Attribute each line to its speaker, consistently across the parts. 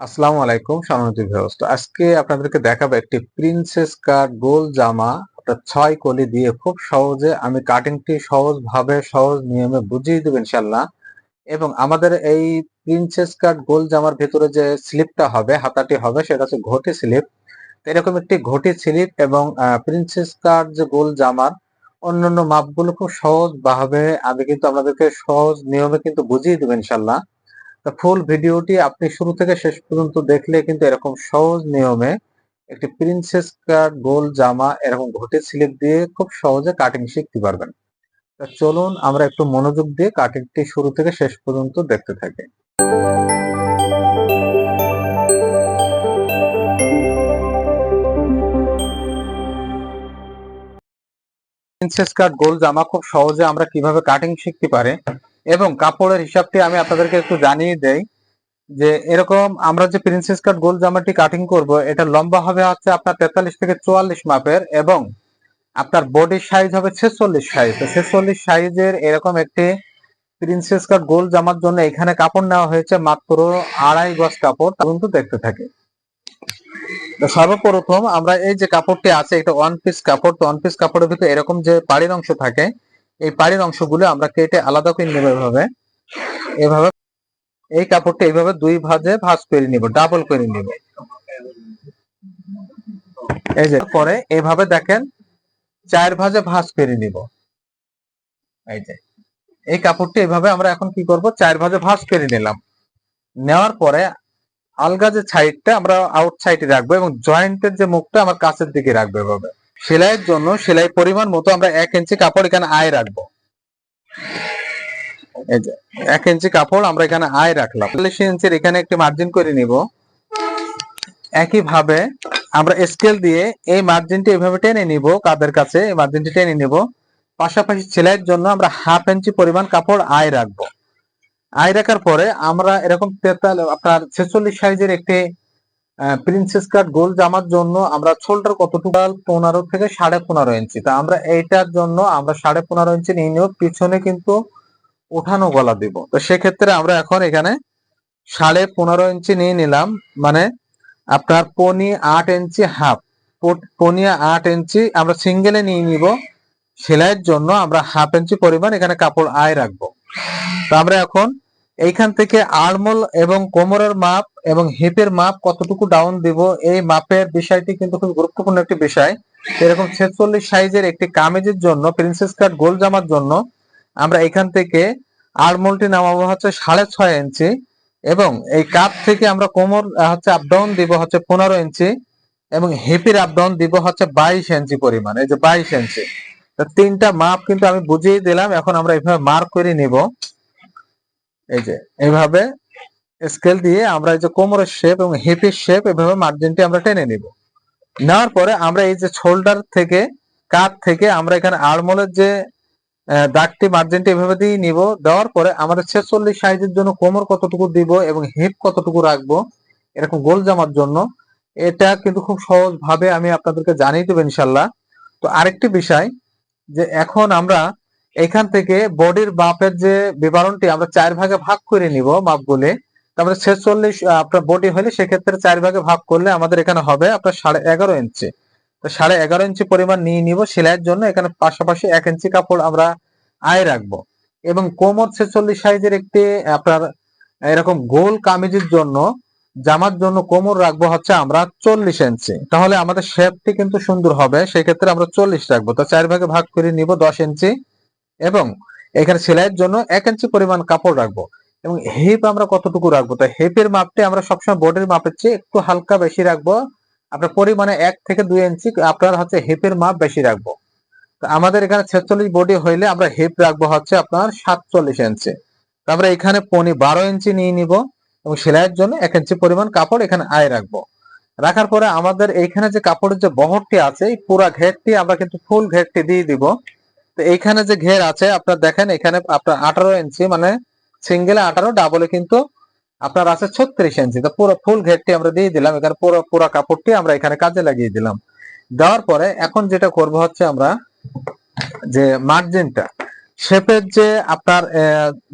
Speaker 1: আসসালামু আলাইকুম সম্মানিত ভিউয়ার্স তো আজকে আপনাদেরকে দেখাবো একটি প্রিন্সেস কাট গোল জামা অর্থাৎ ছয় কলি দিয়ে খুব সহজে আমি কাটিংটি সহজভাবে, সহজ নিয়মে বুঝিয়ে দেবো ইনশাল্লাহ এবং আমাদের এই প্রিন্সেস কাট গোল জামার ভেতরে যে স্লিপটা হবে, হাতাটি হবে, সেটা হচ্ছে ঘটি স্লিপ। এরকম একটি ঘটি স্লিপ এবং প্রিন্সেস কাট যে গোল জামার অন্যান্য মাপগুলো খুব সহজ ভাবে আমি কিন্তু আপনাদেরকে সহজ নিয়মে কিন্তু বুঝিয়ে দেবো ইনশাল্লাহ তো ফুল ভিডিওটি আপনি শুরু থেকে শেষ পর্যন্ত দেখলে কিন্তু এরকম সহজ নিয়মে একটি প্রিন্সেস কাট গোল জামা এরকম ঘটে স্লিপ দিয়ে খুব সহজে কাটিং শিখতে পারবেন। চলুন আমরা একটু মনোযোগ দিয়ে কাটিংটি শুরু থেকে শেষ পর্যন্ত দেখতে থাকি। প্রিন্সেস কাট গোল জামা খুব সহজে আমরা কীভাবে কাটিং শিখতে পারি? এবং কাপড়ের হিসাবটি আমি আপনাদেরকে একটু জানিয়ে দেই যে এরকম আমরা যে প্রিন্সেস কাট গোল জামাটি কাটিং করব, এটা লম্বা হবে হচ্ছে আপনার তেতাল্লিশ থেকে চুয়াল্লিশ মাপের এবং আপনার বডি সাইজ হবে ছেচল্লিশ সাইজ তো ছেচল্লিশ সাইজের এরকম একটি প্রিন্সেস কাট গোল জামার জন্য এখানে কাপড় নেওয়া হয়েছে মাত্র আড়াই গজ কাপড় কিন্তু দেখতে থাকে। সর্বপ্রথম আমরা এই যে কাপড়টি আছে, এটা ওয়ান পিস কাপড়। তো ওয়ান পিস কাপড়ের ভিতরে এরকম যে পাড়ির অংশ থাকে এই পাড়ির অংশগুলো আমরা কেটে আলাদা করে নেব এভাবে। এভাবে এই কাপড়টা এইভাবে দুই ভাজে ভাঁজ করে নিব ডাবল করে নিব। এই যে পরে এভাবে দেখেন চার ভাজে ভাঁজ করে নিব। এই যে এই কাপড়টি এভাবে আমরা এখন কি করব? চার ভাজে ভাঁজ করে নিলাম। নেওয়ার পরে আলগা যে সাইডটা আমরা আউট সাইডে রাখব এবং জয়েন্টের যে মুখটা আমার কাছের দিকে রাখব এভাবে। সেলাইয়ের জন্য সেলাই পরিমাণ মতো আমরা এক ইঞ্চি কাপড় এখানে আয় রাখব। এক ইঞ্চি কাপড় আমরা এখানে আয় রাখলাম। চল্লিশ ইঞ্চির এখানে একটি মার্জিন করে নিব। একইভাবে আমরা স্কেল দিয়ে এই মার্জিনটি এভাবে টেনে নিব, কাদের কাছে এই মার্জিনটি টেনে নিব। পাশাপাশি সেলাইয়ের জন্য আমরা হাফ ইঞ্চি পরিমাণ কাপড় আয় রাখব। আয় রাখার পরে আমরা এরকম তেতাল আপনার ছেচল্লিশ সাইজের একটি প্রিন্সেস কাট গোল জামার জন্য আমরা ছোলটার কতটুকু? পনেরো থেকে সাড়ে পনেরো ইঞ্চি। তা আমরা এইটার জন্য আমরা সাড়ে পনেরো ইঞ্চি নিয়ে নিব। পিছনে কিন্তু উঠানো গলা দিব। তো সেক্ষেত্রে আমরা এখন এখানে সাড়ে পনেরো ইঞ্চি নিয়ে নিলাম। মানে আপনার পনি আট ইঞ্চি হাফ। পনি আট ইঞ্চি আমরা সিঙ্গেলে নিয়ে নিব। সেলাইয়ের জন্য আমরা হাফ ইঞ্চি পরিমাণ এখানে কাপড় আয় রাখব। তো আমরা এখন এইখান থেকে আড়মোল এবং কোমরের মাপ এবং হিপের মাপ কতটুকু ডাউন দিব, এই মাপের বিষয়টি কিন্তু খুব গুরুত্বপূর্ণ একটি বিষয়। এরকম ছেচল্লিশ সাইজের একটি কামিজের জন্য প্রিন্সেস কাট গোল জামার জন্য, আমরা এখান থেকে আড়মোলটি নামাবো হচ্ছে সাড়ে ছয় ইঞ্চি এবং এই কাপ থেকে আমরা কোমর হচ্ছে আপ ডাউন দিব হচ্ছে পনেরো ইঞ্চি এবং হিপের আপ ডাউন দিব হচ্ছে বাইশ ইঞ্চি পরিমাণ, এই যে বাইশ ইঞ্চি। তিনটা মাপ কিন্তু আমি বুঝিয়ে দিলাম, এখন আমরা এইভাবে মার্ক করে নিব। এই যে এইভাবে স্কেল দিয়ে আমরা এই যে কোমরের শেপ এবং হিপের শেপ এভাবে মার্জিনটি আমরা টেনে নিব। নেওয়ার পরে আমরা এই যে শোল্ডার থেকে কাত থেকে আমরা এখানে আড়মোলের যে দাগটি মার্জিনটি এভাবে দিয়ে নিব। দেওয়ার পরে আমাদের ছেচল্লিশ সাইজের জন্য কোমর কতটুকু দিব এবং হিপ কতটুকু রাখব, এরকম গোল জামার জন্য। এটা কিন্তু খুব সহজ ভাবে আমি আপনাদেরকে জানিয়ে দেবো ইনশাল্লাহ তো আরেকটি বিষয় যে এখন আমরা এখান থেকে বডির মাপের যে বিবরণটি আমরা চার ভাগে ভাগ করে নিব মাপগুলি। তারপরে ছেচল্লিশ আপনার বডি হলে সেক্ষেত্রে চার ভাগে ভাগ করলে আমাদের এখানে হবে আপনার সাড়ে এগারো ইঞ্চি। সাড়ে এগারো ইঞ্চি পরিমাণ নিয়ে নিব সেলাইয়ের জন্য। এখানে পাশাপাশি এক ইঞ্চি কাপড় আমরা আয় রাখব। এবং কোমর ছেচল্লিশ সাইজের একটি, আপনার এরকম গোল কামিজের জন্য, জামার জন্য কোমর রাখব হচ্ছে আমরা চল্লিশ ইঞ্চি। তাহলে আমাদের শেপটি কিন্তু সুন্দর হবে, সেক্ষেত্রে আমরা চল্লিশ রাখব। তো চার ভাগে ভাগ করে নিব দশ ইঞ্চি। এবং এখানে সেলাইয়ের জন্য এক ইঞ্চি পরিমাণ কাপড় রাখব। এবং হিপ আমরা কতটুকু রাখব? তো হিপের মাপটি আমরা সবসময় বডির মাপের চেয়ে একটু হালকা বেশি রাখব। আপনার পরিমাণে এক থেকে দুই ইঞ্চি আপনার হচ্ছে হিপের মাপ বেশি রাখব। আমাদের এখানে ছেচল্লিশ বডি হইলে আমরা হেপ রাখব হচ্ছে আপনার সাতচল্লিশ ইঞ্চি আমরা এখানে পনি বারো ইঞ্চি নিয়ে নিব এবং সেলাইয়ের জন্য এক ইঞ্চি পরিমাণ কাপড় এখানে আয় রাখব। রাখার পরে আমাদের এইখানে যে কাপড়ের যে বহরটি আছে, এই পুরা ঘেরটি আমরা কিন্তু ফুল ঘেরটি দিয়ে দিব। তো এইখানে যে ঘের আছে, আপনার দেখেন, এখানে আপনার আঠারো ইঞ্চি মানে সিঙ্গেলে আঠারো ডাবলে কিন্তু আপনার আছে ছত্রিশ ইঞ্চি তো পুরো ফুল ঘেরটি আমরা দিয়ে দিলাম, এখানে পুরো পুরো কাপড়টি আমরা এখানে কাজে লাগিয়ে দিলাম। দেওয়ার পরে এখন যেটা করব হচ্ছে আমরা যে মার্জিনটা শেপের যে আপনার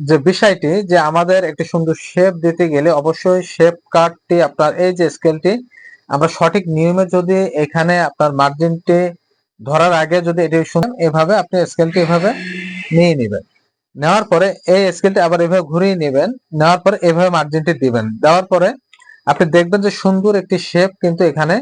Speaker 1: যে বিষয়টি, যে আমাদের একটি সুন্দর শেপ দিতে গেলে অবশ্যই শেপ কাটটি আপনার এই যে স্কেলটি আমরা সঠিক নিয়মে যদি এখানে আপনার মার্জিনটি ধরার আগে যদি এটি শুনেন, এভাবে আপনি স্কেলটি এভাবে নিয়ে নেবেন। নেওয়ার পরে এই স্কেলটি আবার এভাবে ঘুরিয়ে নেবেন। নেওয়ার পরে এভাবে মার্জিনটি দিবেন। দেওয়ার পরে আপনি দেখবেন যে সুন্দর একটি শেপ কিন্তু এখানে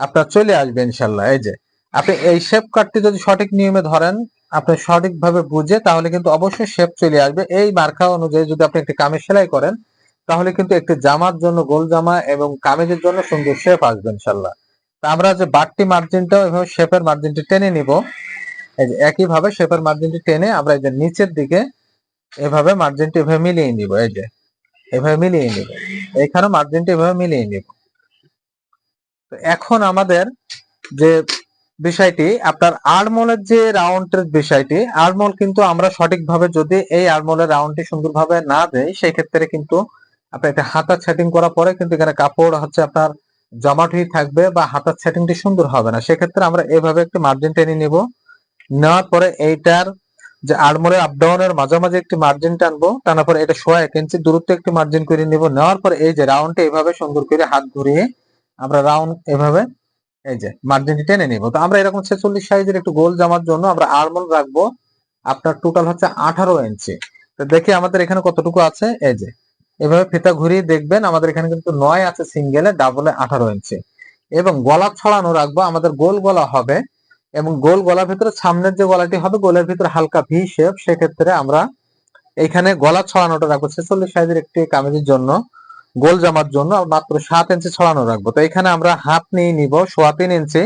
Speaker 1: আপনার চলে আসবে ইনশাল্লাহ। এই যে, আপনি এই শেপ কাটটি যদি সঠিক নিয়মে ধরেন, আপনি সঠিকভাবে বুঝে, তাহলে কিন্তু অবশ্যই শেপ চলে আসবে। এই মার্কা অনুযায়ী যদি আপনি একটি কামিজ সেলাই করেন, তাহলে কিন্তু একটি জামার জন্য গোল জামা এবং কামিজের জন্য সুন্দর শেপ আসবে ইনশাল্লাহ। আমরা যে বাড়তি মার্জিনটাও এভাবে শেপের মার্জিনটি টেনে নিব। এই যে একইভাবে শেপের মার্জিনটি টেনে আমরা এই যে নিচের দিকে এভাবে মার্জিনটি এভাবে মিলিয়ে নিব, এই যে। এভাবে মিলিয়ে নিব। এখানে মার্জিনটি এভাবে মিলিয়ে নিব। তো এখন আমাদের যে বিষয়টি, আপনার আরমোলের যে রাউন্ডের বিষয়টি, আরমোল কিন্তু আমরা সঠিকভাবে যদি এই আরমোলের রাউন্ডটি সুন্দরভাবে না দেই, সেই ক্ষেত্রে কিন্তু আপনার এটা হাতার সেটিং করার পরে কিন্তু এখানে কাপড় হচ্ছে আপনার জমাট হয়ে থাকবে বা হাতার সেটিংটি সুন্দর হবে না। সেক্ষেত্রে আমরা এভাবে একটি মার্জিন টেনে নিব। নেওয়ার পরে এইটার যে আরমোলের আপ ডাউনের মাঝামাঝি একটি মার্জিন টানবো। টানার পরে এটা সোয়া এক ইঞ্চি দূরত্ব একটি মার্জিন করে নিব। নেওয়ার পরে এই যে রাউন্ডটা এইভাবে সুন্দর করে হাত ঘুরিয়ে আমরা রাউন্ড এভাবে এই যে মার্জিনটি টেনে নিব। তো আমরা এরকম ছেচল্লিশ সাইজের একটু গোল জামার জন্য আমরা আরমোল রাখব। আপনার টোটাল হচ্ছে আঠারো ইঞ্চি তো দেখি আমাদের এখানে কতটুকু আছে। এই যে এভাবে ফিতা ঘুরিয়ে দেখবেন আমাদের এখানে কিন্তু নয় আছে সিঙ্গেলে ডাবলে আঠারো ইঞ্চি এবং গলা ছড়ানো রাখব, আমাদের গোল গলা হবে। এবং গোল গলার ভিতরে সামনের যে গলাটি হবে, গোলের ভিতরে হালকা ভি শেপ সেক্ষেত্রে আমরা এখানে গলা ছড়ানোটা রাখব, ছেচল্লিশ সাইজের একটি কামিজের জন্য, গোল জামার জন্য মাত্র সাত ইঞ্চি ছড়ানো রাখব। তো এখানে আমরা হাত নিয়ে নিব, সোয়া তিন ইঞ্চি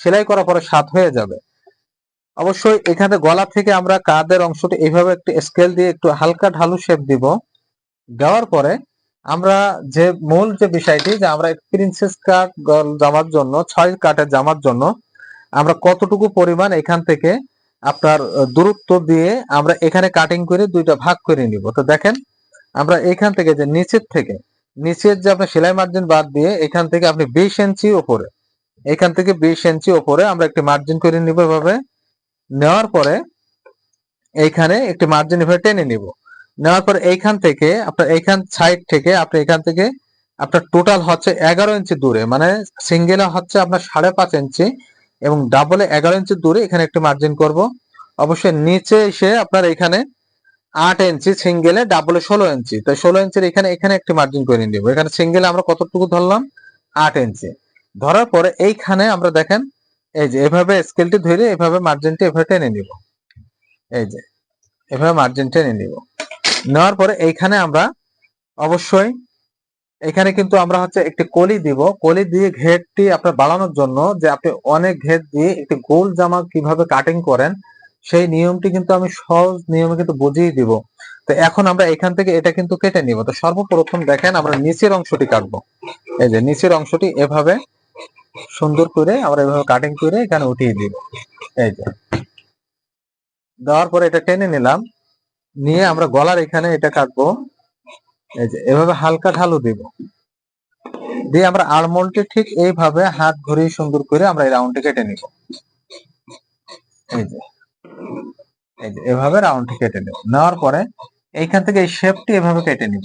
Speaker 1: সেলাই করার পরে সাত হয়ে যাবে। অবশ্যই এখানে গলা থেকে আমরা কাঁধের অংশটি এইভাবে একটু স্কেল দিয়ে একটু হালকা ঢালু শেপ দিব। দেওয়ার পরে আমরা যে মূল যে বিষয়টি যে আমরা প্রিন্সেস কাট জামার জন্য, ছয় কাটের জামার জন্য আমরা কতটুকু পরিমাণ এখান থেকে আপনার দূরত্ব দিয়ে আমরা এখানে কাটিং করে দুইটা ভাগ করে নিব। তো দেখেন, আমরা এখান থেকে যে নিচের থেকে, নিচের যে আপনার সেলাই মার্জিন বাদ দিয়ে এখান থেকে আপনি বিশ ইঞ্চি উপরে, এখান থেকে বিশ ইঞ্চি ওপরে আমরা একটি মার্জিন করে নিব এভাবে। নেওয়ার পরে এইখানে একটি মার্জিন এভাবে টেনে নিব। নেওয়ার পরে এইখান থেকে, আপনার এইখান সাইড থেকে, আপনি এখান থেকে, আপনার টোটাল হচ্ছে এগারো ইঞ্চি দূরে মানে সিঙ্গেলে হচ্ছে আপনার সাড়ে পাঁচ ইঞ্চি এবং ডাবলে এগারো ইঞ্চি দূরে এখানে একটি মার্জিন করব। অবশ্যই নিচে এসে আপনার এখানে আট ইঞ্চি সিঙ্গেলে ডাবলে ষোলো ইঞ্চি তো ষোলো ইঞ্চির এখানে এখানে একটি মার্জিন করে নিব। এখানে সিঙ্গেলে আমরা কতটুকু ধরলাম? আট ইঞ্চি ধরার পরে এইখানে আমরা দেখেন, এই যে এভাবে স্কেলটি ধরে এভাবে মার্জিনটি এভাবে টেনে নিব। এই যে। এভাবে মার্জিন টেনে নিব। নেওয়ার পরে এইখানে আমরা অবশ্যই, এখানে কিন্তু আমরা হচ্ছে একটি কলি দিব। কলি দিয়ে ঘেরটি আপনার বাড়ানোর জন্য যে আপনি অনেক ঘের দিয়ে একটি গোল জামা কীভাবে কাটিং করেন, সেই নিয়মটি কিন্তু আমি সহজ নিয়মে কিন্তু বুঝিয়ে দিব। তো এখন আমরা এখান থেকে এটা কিন্তু কেটে নিব। তো সর্বপ্রথম দেখেন আমরা নিচের অংশটি কাটবো। এই যে নিচের অংশটি এভাবে সুন্দর করে আমরা এভাবে কাটিং করে এখানে উঠিয়ে দিব। এই যে। দেওয়ার পরে এটা টেনে নিলাম। নিয়ে আমরা গলার এখানে এটা কাটবো। এই যে, এভাবে হালকা ঢালু দিব। দিয়ে আমরা আরমোলটি ঠিক এইভাবে হাত ঘুরিয়ে সুন্দর করে আমরা এই রাউন্ডটি কেটে নিব। এই যে এই যে, এভাবে রাউন্ডটি কেটে নেব। নেওয়ার পরে এইখান থেকে এই শেপটি এভাবে কেটে নিব।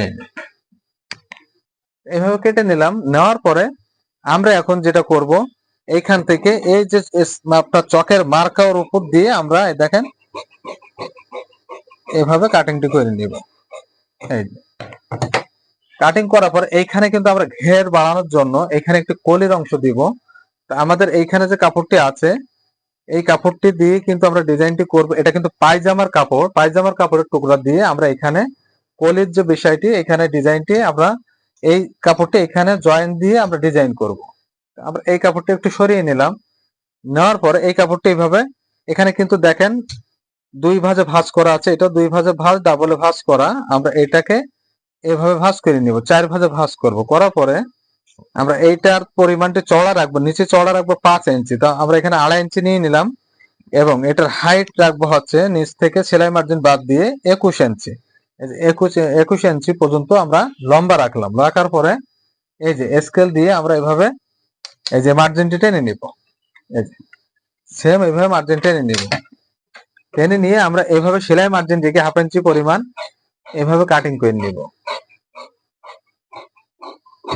Speaker 1: এই। এভাবে কেটে নিলাম। নেওয়ার পরে আমরা এখন যেটা করব, এইখান থেকে এই যে আপনার চকের মার্কার উপর দিয়ে আমরা দেখেন, এভাবে কাটিংটি করে নিব। এই কাটিং করার পর এইখানে কিন্তু আমরা ঘের বাড়ানোর জন্য এখানে একটি কলির অংশ দিব। আমাদের এইখানে যে কাপড়টি আছে, এই কাপড়টি দিয়ে কিন্তু আমরা ডিজাইনটি করব। এটা কিন্তু পায়জামার কাপড়। পায়জামার কাপড়ের টুকরা দিয়ে আমরা এখানে কলির যে বিষয়টি, এখানে ডিজাইনটি আমরা এই কাপড়টি এখানে জয়েন দিয়ে আমরা ডিজাইন করব। আমরা এই কাপড়টি একটু সরিয়ে নিলাম। নেওয়ার পরে এই কাপড়টি এইভাবে, এখানে কিন্তু দেখেন দুই ভাজে ভাঁজ করা আছে। এটা দুই ভাঁজে ভাঁজ ডাবলে ভাঁজ করা। আমরা এটাকে এভাবে ভাঁজ করে নিব, চার ভাঁজে ভাঁজ করব। করার পরে আমরা এইটার পরিমাণটা চড়া রাখব, নিচে চড়া রাখব পাঁচ ইঞ্চি। তো আমরা এখানে আড়াই ইঞ্চি নিয়ে নিলাম এবং এটার হাইট রাখব হচ্ছে নিচ থেকে সেলাই মার্জিন বাদ দিয়ে একুশ ইঞ্চি। একুশ ইঞ্চি পর্যন্ত আমরা লম্বা রাখলাম। রাখার পরে এই যে স্কেল দিয়ে আমরা এভাবে এই যে মার্জিনটি টেনে নিব। এই যে সেম এইভাবে মার্জিন টেনে নিব। টেনে নিয়ে আমরা এইভাবে সেলাই মার্জিন দিকে হাফ ইঞ্চি পরিমাণ এভাবে কাটিং করে নিব।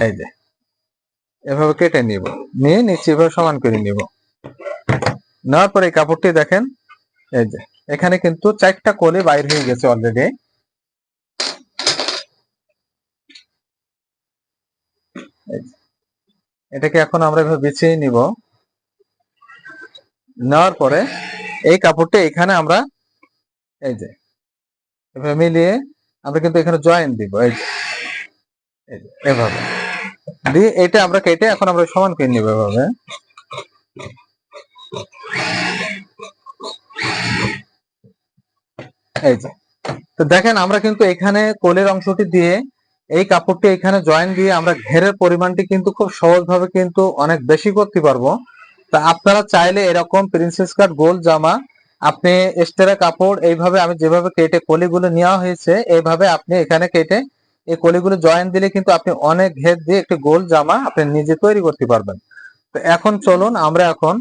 Speaker 1: এই যে এভাবে কেটে নিব। নিয়ে নিচে এভাবে সমান করে নিব। নেওয়ার পরে এই কাপড়টি দেখেন, এই যে এখানে কিন্তু চারটা কোলে বাইর হয়ে গেছে অলরেডি এটাকে এখন আমরা এভাবে বিছিয়ে নিব। নেওয়ার পরে এই কাপড়টা এখানে আমরা এই যে এভাবে মিলিয়ে আমরা কিন্তু এখানে জয়েন দিব এই যে এই যে, এভাবে। দিয়ে এটা আমরা কেটে এখন আমরা সমান করে নিব এভাবে। এই যে তো দেখেন আমরা কিন্তু এখানে কোলের অংশটি দিয়ে এই কাপড়টি এখানে জয়েন দিয়ে আমরা ঘেরের পরিমাণটি কিন্তু খুব সহজভাবে কিন্তু অনেক বেশি করতে পারব। তা আপনারা চাইলে এরকম প্রিন্সেস কাট গোল জামা, আপনি এক্সট্রা কাপড় এইভাবে আমি যেভাবে কেটে কলিগুলো নেওয়া হয়েছে, এইভাবে আপনি এখানে কেটে এই কলিগুলো জয়েন দিলে কিন্তু আপনি অনেক ঘের দিয়ে একটি গোল জামা আপনি নিজে তৈরি করতে পারবেন। তো এখন চলুন আমরা এখন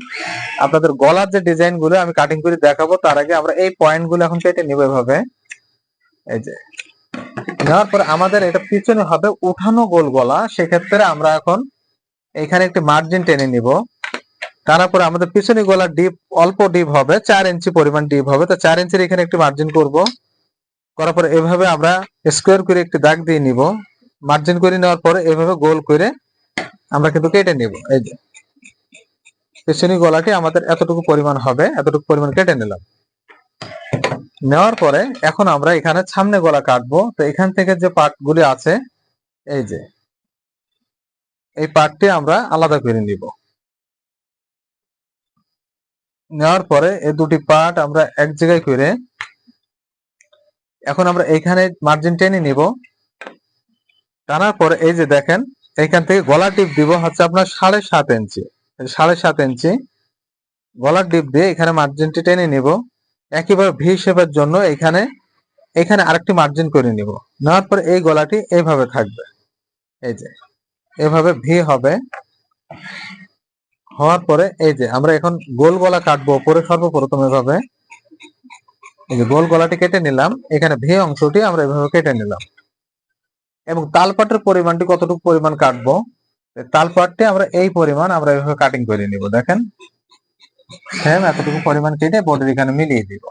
Speaker 1: আপনাদের গলার যে ডিজাইনগুলো আমি কাটিং করে দেখাবো, তার আগে আমরা এই পয়েন্টগুলো এখন কেটে নিব এভাবে। এই যে নেওয়ার পরে আমাদের এটা পিছনে হবে উঠানো গোল গলা। সেক্ষেত্রে আমরা এখন এখানে একটি মার্জিন টেনে নিব। তারপরে আমাদের পিছনে গলা ডিপ অল্প ডিপ হবে, চার ইঞ্চি পরিমাণ ডিপ হবে। তো চার ইঞ্চির এখানে একটি মার্জিন করব। করার পরে এভাবে আমরা স্কোয়ার করে একটি দাগ দিয়ে নিব। মার্জিন করে নেওয়ার পরে এভাবে গোল করে আমরা কিন্তু কেটে নিব। এই যে। পেছনি গলাটি আমাদের এতটুকু পরিমাণ হবে, এতটুকু পরিমাণ কেটে নিলাম। নেওয়ার পরে এখন আমরা এখানে সামনে গলা কাটবো। তো এখান থেকে যে পার্ট গুলি আছে, এই যে, এই পার্টটি আমরা আলাদা করে নিব। নেওয়ার পরে এই দুটি পার্ট আমরা এক জায়গায় করে এখন আমরা এখানে মার্জিন টেনে নিব। টানার পরে এই যে দেখেন এখান থেকে গলা টিপ দিব হচ্ছে আপনার সাড়ে সাত ইঞ্চি। সাড়ে সাত ইঞ্চি গলার ডিপ দিয়ে এখানে মার্জিনটি টেনে নিব। একইভাবে ভি শেপের জন্য এখানে এখানে আরেকটি মার্জিন করে নিব। নেওয়ার পরে এই গলাটি এইভাবে থাকবে। এই যে, এভাবে ভি হবে। হওয়ার পরে এই যে, আমরা এখন গোল গলা কাটবো পরে সর্বপ্রথম এভাবে এই যে, গোল গলাটি কেটে নিলাম। এখানে ভি অংশটি আমরা এভাবে কেটে নিলাম। এবং তালপাটের পরিমাণটি কতটুকু পরিমাণ কাটবো? তালপাটটি আমরা এই পরিমাণ আমরা এভাবে কাটিং করে নিব। দেখেন সেম এতটুকু পরিমাণ কেটে বডির এখানে মিলিয়ে দিব।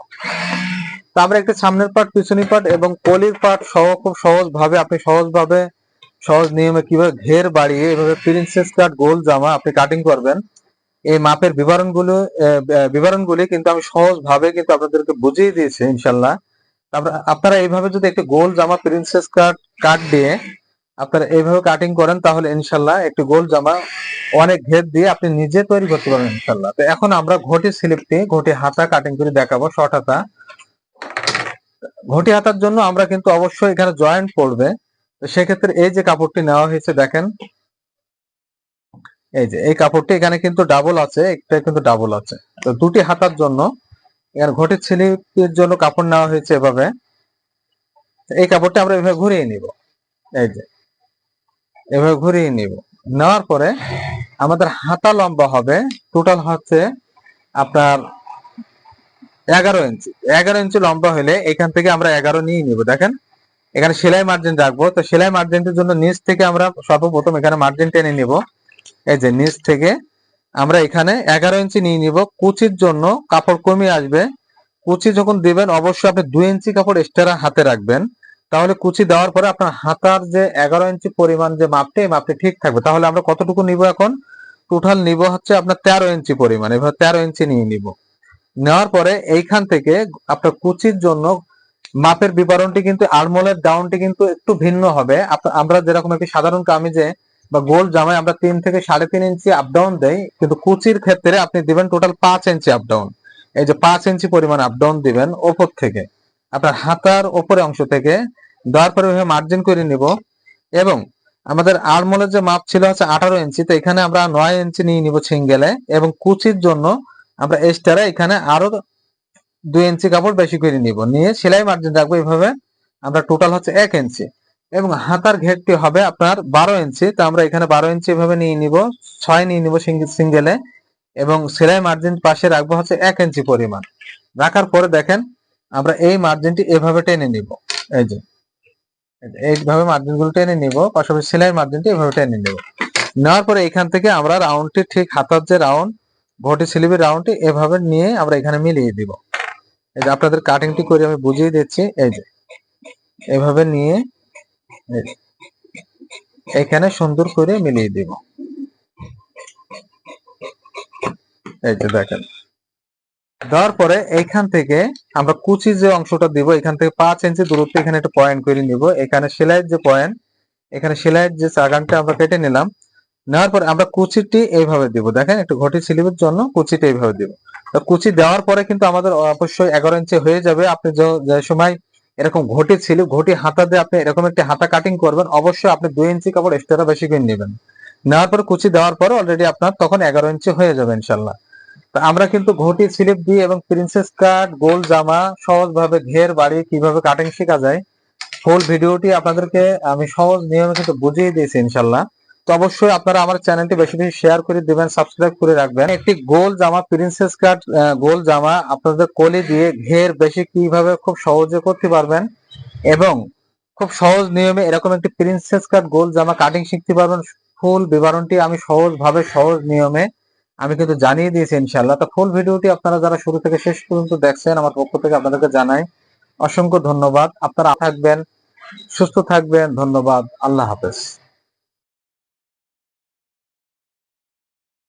Speaker 1: তো আমরা একটু সামনের পার্ট পিছনের পার্ট এবং কলির পার্ট সহ খুব সহজ ভাবে আপনি সহজ ভাবে সহজ নিয়মে কীভাবে ঘের বাড়িয়ে এভাবে প্রিন্সেস কাট গোল জামা আপনি কাটিং করবেন। এই মাপের বিবরণগুলো বিবরণগুলি কিন্তু আমি সহজ ভাবে কিন্তু আপনাদেরকে বুঝিয়ে দিয়েছি ইনশাল্লাহ তারপর আপনারা এইভাবে যদি একটি গোল জামা প্রিন্সেস কাট কাট দিয়ে আপনারা এইভাবে কাটিং করেন, তাহলে ইনশাল্লাহ একটি গোল জামা অনেক ঘের দিয়ে আপনি নিজে তৈরি করতে পারবেন ইনশাল্লাহ। তো এখন আমরা ঘটি স্লিপটি ঘটি হাতা কাটিং করে দেখাবো শর্ট হাতা। ঘটি হাতার জন্য আমরা কিন্তু অবশ্যই এখানে জয়েন্ট পড়বে। সেক্ষেত্রে এই যে কাপড়টি নেওয়া হয়েছে, দেখেন। এই যে, এই কাপড়টি এখানে কিন্তু ডাবল আছে একটা কিন্তু ডাবল আছে। তো দুটি হাতার জন্য, এখানে ঘটির স্লিপের জন্য কাপড় নেওয়া হয়েছে এভাবে। এই কাপড়টা আমরা এভাবে ঘুরিয়ে নিব। এই যে এভাবে ঘুরিয়ে নিব। নেওয়ার পরে আমাদের হাতা লম্বা হবে। টোটাল হচ্ছে আপনার এগারো ইঞ্চি। এগারো ইঞ্চি লম্বা হলে এখান থেকে আমরা এগারো নিয়ে নিব। দেখেন, এখানে সেলাই মার্জিন রাখব তো সেলাই মার্জিনটির জন্য নিচ থেকে আমরা সর্বপ্রথম এখানে মার্জিন টেনে নিব। এই যে নিচ থেকে আমরা এখানে এগারো ইঞ্চি নিয়ে নিব। কুচির জন্য কাপড় কমিয়ে আসবে। কুচি যখন দিবেন, অবশ্যই আপনি দুই ইঞ্চি কাপড় এক্সট্রা হাতে রাখবেন। তাহলে কুচি দেওয়ার পরে আপনার হাতার যে এগারো ইঞ্চি পরিমাণ যে মাপটি, এই মাপটি ঠিক থাকবে। তাহলে আমরা কতটুকু নিব এখন? টোটাল নিব হচ্ছে আপনার তেরো ইঞ্চি পরিমাণ। এবার তেরো ইঞ্চি নিয়ে নিব। নেওয়ার পরে এইখান থেকে আপনার কুচির জন্য মাপের বিবরণটি কিন্তু আলমোলের ডাউনটি কিন্তু একটু ভিন্ন হবে। আমরা যেরকম একটি সাধারণ কামিজে বা গোল জামায় আমরা তিন থেকে সাড়ে তিন ইঞ্চি আপ ডাউন দেই, কিন্তু কুচির ক্ষেত্রে আপনি দিবেন টোটাল পাঁচ ইঞ্চি আপ ডাউন এই যে পাঁচ ইঞ্চি পরিমাণ আপ ডাউন দিবেন ওপর থেকে। আপনার হাতার ওপরে অংশ থেকে দেওয়ার পরে মার্জিন করে নিব। এবং আমাদের আড়মোলের যে মাপ ছিল হচ্ছে আঠারো ইঞ্চি তো এখানে আমরা নয় ইঞ্চি নিয়ে নিব সিঙ্গেলে এবং কুচির জন্য আমরা এক্সট্রা এখানে আরও দুই ইঞ্চি কাপড় বেশি করে নিব। নিয়ে সেলাই মার্জিন রাখব এইভাবে আমরা টোটাল হচ্ছে এক ইঞ্চি এবং হাতার ঘেরটি হবে আপনার বারো ইঞ্চি তো আমরা এখানে বারো ইঞ্চি এভাবে নিয়ে নিব। ছয় নিয়ে নিব সিঙ্গেলে। এবং সেলাই মার্জিন পাশে রাখব হচ্ছে এক ইঞ্চি পরিমাণ। রাখার পরে দেখেন আমরা এই মার্জিনটি এভাবে টেনে নিব। এই যে এইভাবে মার্জিনগুলো টেনে নিব, পাশাপাশি সেলাই মার্জিনটি এভাবে টেনে নিব। নেওয়ার পরে এখান থেকে আমরা রাউন্ডটি ঠিক হাতার যে রাউন্ড ঘটি স্লিভের রাউন্ডটি এভাবে নিয়ে আমরা এখানে মিলিয়ে দিব। এই যে, আপনাদের কাটিংটি করে আমি বুঝিয়ে দিচ্ছি। এই যে, এভাবে নিয়ে এখানে সুন্দর করে মিলিয়ে দিব। এই যে, দেখেন। দেওয়ার পরে এইখান থেকে আমরা কুচি যে অংশটা দিব, এখান থেকে পাঁচ ইঞ্চি দূরত্বে এখানে একটা পয়েন্ট করে নিব। এখানে সেলাইয়ের যে পয়েন্ট এখানে সেলাইয়ের যে চাগানটা আমরা কেটে নিলাম। নেওয়ার পরে আমরা কুচিটি এইভাবে দিব। দেখেন, একটু ঘটি জন্য কুচিটা এইভাবে দিব। তো কুচি দেওয়ার পরে কিন্তু আমাদের অবশ্যই এগারো ইঞ্চি হয়ে যাবে। আপনি যে সময় এরকম ঘটি ছিল, ঘটি হাতা দিয়ে আপনি এরকম একটা হাতা কাটিং করবেন, অবশ্যই আপনি দুই ইঞ্চি কাপড় এক্সট্রা বেশি করে নেবেন। নেওয়ার পরে কুচি দেওয়ার পরে অলরেডি আপনার তখন এগারো ইঞ্চি হয়ে যাবে ইনশাল্লাহ। আমরা কিন্তু ঘটি স্লিপ দিয়ে এবং প্রিন্সেস কাট গোল জামা সহজভাবে ঘের বাড়ি কীভাবে কাটিং শেখা যায় ফুল ভিডিওটি আপনাদেরকে আমি সহজ নিয়মে কিন্তু বুঝিয়ে দিয়েছি ইনশাল্লাহ। তো অবশ্যই আপনারা আমার চ্যানেলটি বেশি বেশি শেয়ার করে দিবেন সাবস্ক্রাইব করে রাখবেন। একটি গোল জামা প্রিন্সেস কাট গোল জামা আপনাদের কোলে দিয়ে ঘের বেশি কীভাবে খুব সহজে করতে পারবেন এবং খুব সহজ নিয়মে এরকম একটি প্রিন্সেস কাট গোল জামা কাটিং শিখতে পারবেন ফুল বিবরণটি আমি সহজ ভাবে সহজ নিয়মে আমি কিন্তু জানিয়ে দিয়েছি ইনশাল্লাহ তো ফুল ভিডিওটি আপনারা যারা শুরু থেকে শেষ পর্যন্ত দেখছেন আমার পক্ষ থেকে আপনাদেরকে জানাই অসংখ্য ধন্যবাদ। আপনারা থাকবেন, সুস্থ থাকবেন, ধন্যবাদ। আল্লাহ হাফেজ।